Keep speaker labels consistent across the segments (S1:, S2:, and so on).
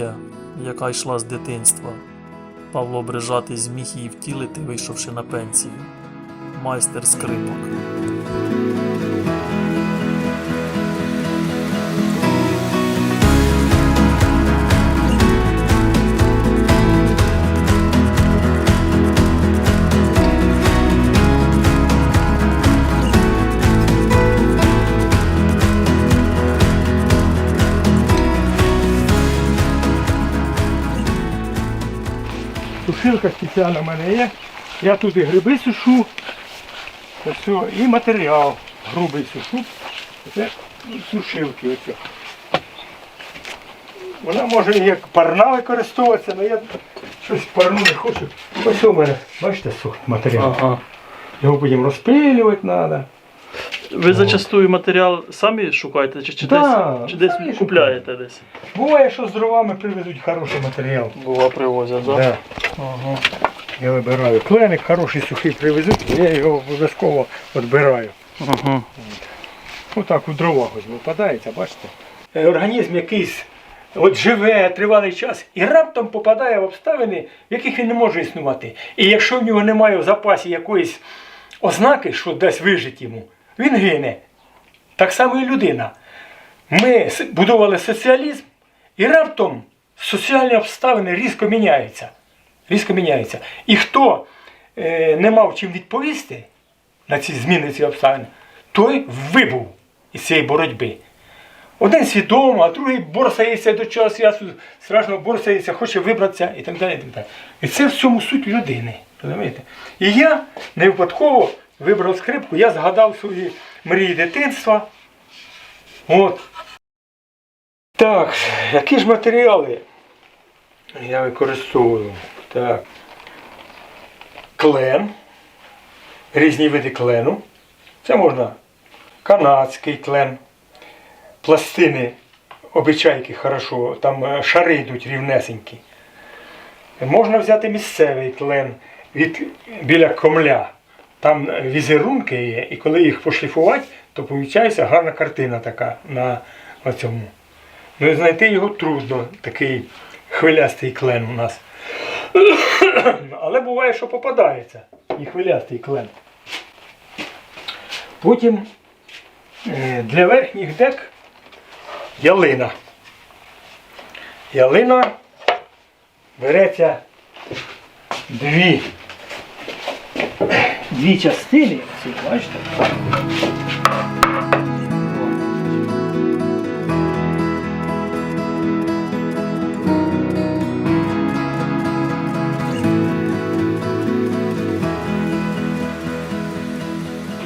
S1: мрія, яка йшла з дитинства. Павло Брижатий зміг її втілити, вийшовши на пенсію. Майстер скрипок.
S2: Сушилка спеціальна в мене є. Я тут і гриби сушу. Все. І матеріал грубий сушу. Це сушилки. Оце. Вона може і як парна використовуватися, але я щось парну не хочу. Ось у мене, бачите, матеріал.
S1: Ага.
S2: Його потім розпилювати треба.
S1: Ви зачастую матеріал самі шукаєте, чи, чи
S2: Да,
S1: десь, чи десь
S2: самі
S1: купляєте десь?
S2: Буває, що з дровами привезуть хороший матеріал.
S1: Бува привозять, так?
S2: Да.
S1: Ага.
S2: Я вибираю. Кленик хороший сухий привезуть, я його обов'язково відбираю.
S1: Ага.
S2: Отак у дровах ось випадається, бачите? Е, Організм якийсь от живе тривалий час і раптом попадає в обставини, в яких він не може існувати. І якщо в нього немає в запасі якоїсь ознаки, що дасть вижити йому, він гине. Так само і людина. Ми будували соціалізм, і раптом соціальні обставини різко міняються. Різко міняються. І хто е, не мав чим відповісти на ці зміни ці обставини, той вибув із цієї боротьби. Один свідомо, а другий борсається до чогось страшно борсається, хоче вибратися і так далі. І, так далі. і це в цьому суть людини. Розумієте? І я не випадково вибрав скрипку, я згадав свої мрії дитинства. От. Так, які ж матеріали я використовую? Так. Клен, різні види клену. Це можна канадський клен, пластини обичайки хорошо, там е, шари йдуть рівнесенькі. Можна взяти місцевий клен від, біля комля. Там візерунки є, і коли їх пошліфувати, то виходить гарна картина така на цьому. Ну, і знайти його трудно, такий хвилястий клен у нас. Але буває, що попадається і хвилястий клен. Потім е, для верхніх дек ялина. Ялина береться дві, дві частини, ці, бачите?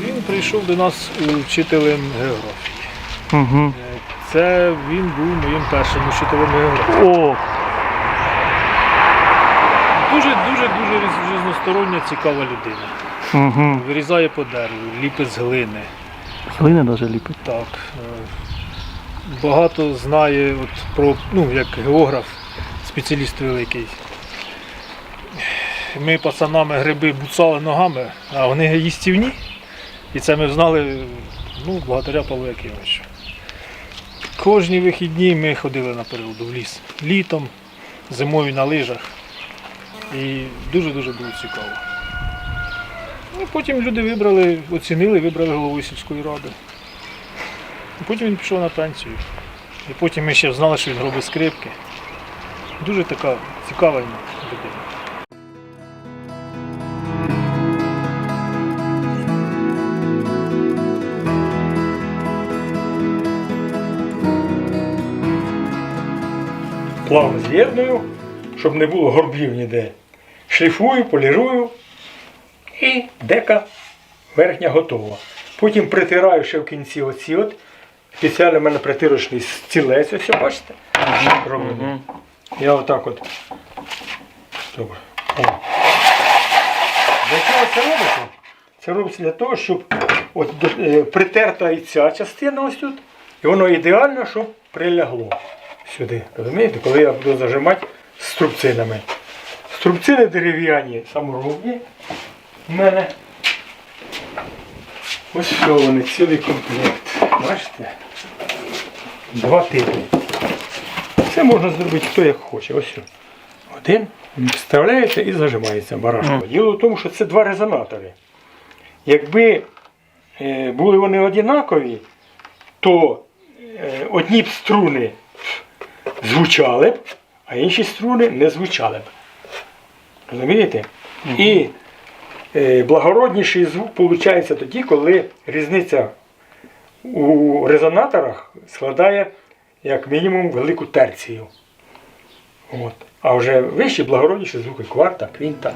S3: Він прийшов до нас вчителем географії.
S1: Угу.
S3: Це він був моїм першим учителем географії.
S1: О,
S3: Дуже дуже дуже різ- різностороння, цікава людина.
S1: Угу.
S3: Вирізає по дереву, ліпить з глини.
S1: Глини навіть ліпить.
S3: Так. е, Багато знає от про, ну, як географ, спеціаліст великий. Ми пацанами гриби буцали ногами, а вони їстівні. І це ми знали ну, благодаря Павлу Якимовичу. Кожні вихідні ми ходили на природу в ліс. Літом, зимою на лижах. І дуже-дуже було цікаво. Ну, потім люди вибрали, оцінили, вибрали голову сільської ради. І Потім він пішов на пенсію. І потім ми ще знали, що він робить скрипки. Дуже така цікава людина.
S2: плавно з'єдную, щоб не було горбів ніде. Шліфую, полірую і дека верхня готова. Потім притираю ще в кінці оці от. Спеціально в мене притирочний стілець, ось бачите? Роблений. Я отак от. Добре. О. Для чого це робиться? Це робиться для того, щоб от, е, притерта і ця частина ось тут, і воно ідеально, щоб прилягло сюди. Розумієте, коли я буду зажимати струбцинами. Струбцини дерев'яні саморобні. У мене ось що вони, цілий комплект. Бачите? Два типи. Це можна зробити хто як хоче. Ось. що. Один вставляється і зажимається барашко.
S1: Мгм.
S2: Діло в тому, що це два резонатори. Якби е, були вони однакові, то е, одні б струни звучали б, а інші струни не звучали б. Розумієте? І благородніший звук виходить тоді, коли різниця у резонаторах складає як мінімум велику терцію. От. А вже вищі благородніші звуки кварта, квінта.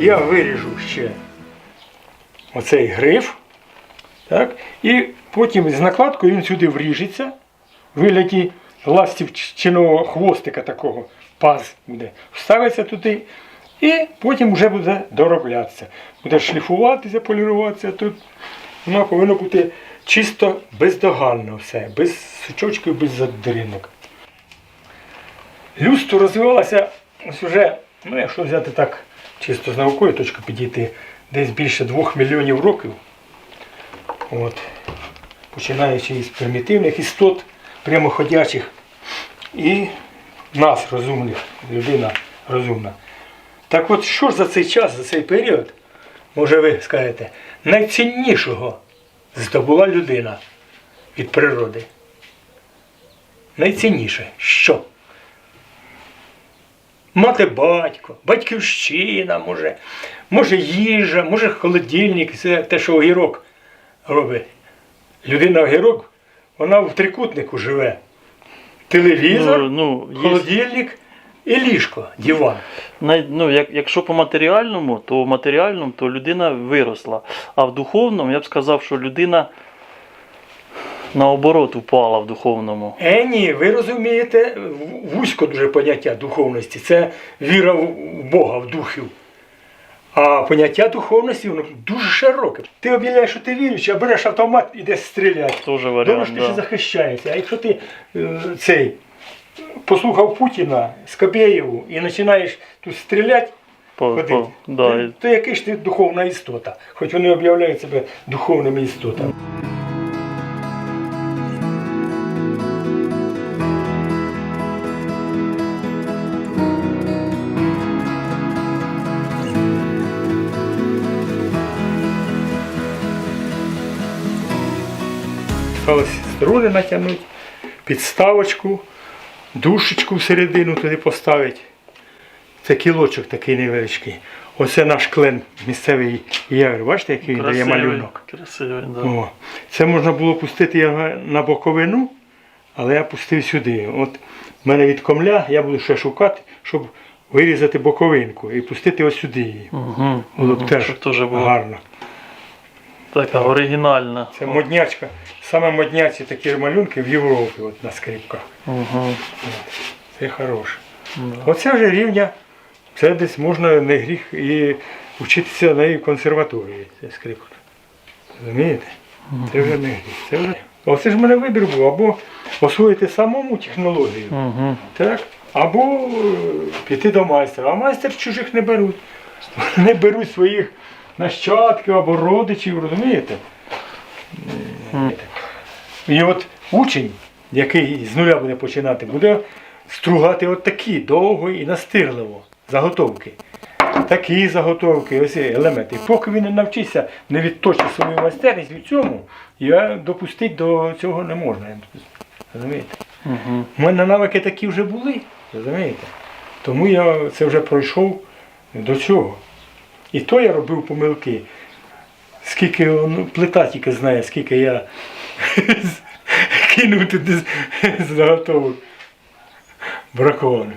S2: Я виріжу ще оцей гриф. Так? І потім з накладкою він сюди вріжеться в вигляді ластівчиного хвостика такого, паз буде. Вставиться туди, і потім вже буде дороблятися. Буде шліфуватися, поліруватися тут. Воно повинно бути чисто бездоганно все, без сучочків, без задринок. Людство розвивалося ось уже, ну якщо взяти так, чисто з наукової точки підійти, десь більше двох мільйонів років. От. Починаючи із примітивних істот, прямоходячих, і нас, розумних, людина розумна. Так от що ж за цей час, за цей період, може ви скажете, найціннішого здобула людина від природи? Найцінніше що? Мати батько, батьківщина, може, може їжа, може холодильник, це те, що огірок робить. Людина огірок, вона в трикутнику живе. Телевізор,
S1: Ну, ну, є,
S2: холодильник і ліжко, диван.
S1: най- ну, як, якщо по матеріальному, то в матеріальному то людина виросла. А в духовному я б сказав, що людина наоборот упала в духовному.
S2: Е, ні, ви розумієте, в- вузько дуже поняття духовності. Це віра в в Бога, в духів. А поняття духовності воно дуже широке. Ти об'являєш, що ти віруючий, а береш автомат і йдеш стріляти. Тоже
S1: варіант.
S2: Думаєш, ти ще захищаєшся. А якщо ти е, цей послухав Путіна, Скабєєву і починаєш тут стріляти,
S1: По,
S2: ходити,
S1: по, да,
S2: то, то який ж ти духовна істота? Хоч вони об'являють себе духовними істотами. Сталося струни натягнути, підставочку, душечку всередину туди поставити. Це кілочок такий невеличкий. Оце наш клен місцевий ягер. Бачите, який він дає малюнок.
S1: красивий, да.
S2: О, це можна було пустити його на боковину, але я пустив сюди. От в мене від комля я буду ще шукати, щоб вирізати боковинку і пустити ось сюди її.
S1: Угу.
S2: Було б теж
S1: теж було
S2: гарно.
S1: така оригінальна.
S2: Це моднячка. Саме модняці такі малюнки в Європі от, на скрипках.
S1: Угу.
S2: Це хороше. Оце вже рівня, це десь можна не гріх і вчитися на консерваторії. Це скрипка. Розумієте? Це вже не гріх. Це вже... Оце ж в мене вибір був, або освоїти самому технологію,
S1: Угу.
S2: так? або е, піти до майстра. А майстер чужих не беруть. Не беруть своїх нащадків або родичів, розумієте? І от учень, який з нуля буде починати, буде стругати от такі довго і настирливо заготовки. Такі заготовки, ось елементи. Поки він не навчиться, не відточить свою майстерність в цьому, я допустити до цього не можна. Розумієте?
S1: Угу.
S2: У мене навики такі вже були, розумієте? Тому я це вже пройшов до цього. І то я робив помилки. Скільки ну, плита тільки знає, скільки я кинув туди з- заготовок. Бракованих.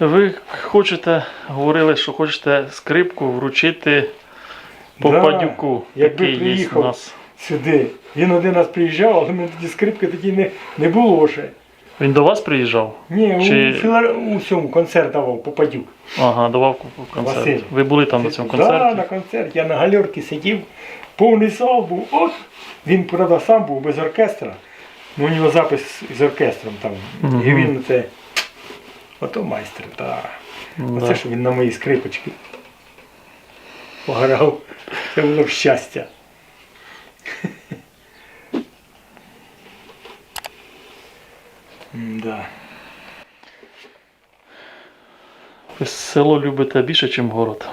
S1: Ви хочете, говорили, що хочете скрипку вручити Попадюку,
S2: Да, якби
S1: який є у нас.
S2: сюди. Він один раз приїжджав, але в мене тоді скрипки тоді не, не було ще.
S1: Він до вас приїжджав?
S2: Ні,
S1: Чи-
S2: у, філар... у цьому концерт давав Попадюк.
S1: Ага, давав концерт.
S2: Василь.
S1: Ви були там на цьому концерті.
S2: Да, на
S1: концерті.
S2: Я на гальорці сидів, повний зал був. От! Він, правда, сам був без оркестра. Ну, у нього запис з оркестром там.
S1: Мгм.
S2: І він це. Ото майстер, так.
S1: Да.
S2: Оце що він на моїй скрипочці пограв. Це було б щастя. Да.
S1: Ви село любите більше, ніж город.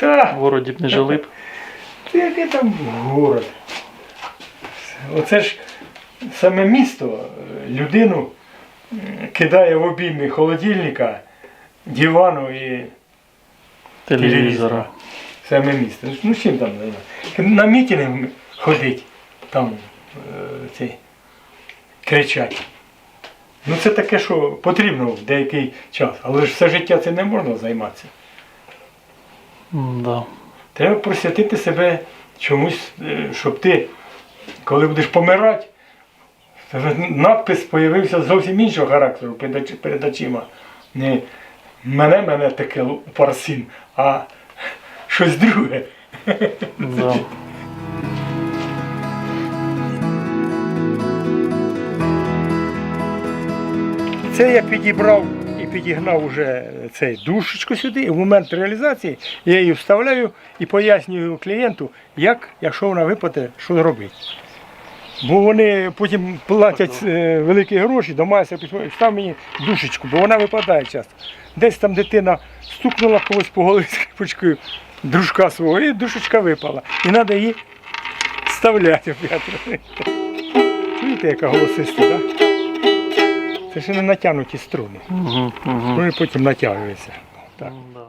S1: В городі б не жили б.
S2: Ти який там город? Оце ж саме місто е, людину кидає в обійми холодильника, дивану і
S1: Телевізора.
S2: Саме місто. Ну чим там займатися? На мітинги ходить, там е, цей, кричать. Ну це таке, що потрібно в деякий час. Але ж все життя це не можна займатися.
S1: Да.
S2: Треба присвятити себе чомусь, е, щоб ти, коли будеш помирати, надпис з'явився зовсім іншого характеру перед очима. Не мене, мене таке парсін, а щось друге.
S1: Да.
S2: Це я підібрав і підігнав уже цей душечку сюди, і в момент реалізації я її вставляю і пояснюю клієнту, як, якщо вона випаде, що робити. Бо вони потім платять е, великі гроші, до майстра підходять, став мені душечку, бо вона випадає часто. Десь там дитина стукнула когось по голові скрипочкою, дружка свого, і душечка випала. І треба її вставляти опять. Чуєте, яка голосиста, так? Це ще не натягнуті струни.
S1: Угу, угу.
S2: Вони потім натягуються. Так.
S1: Да.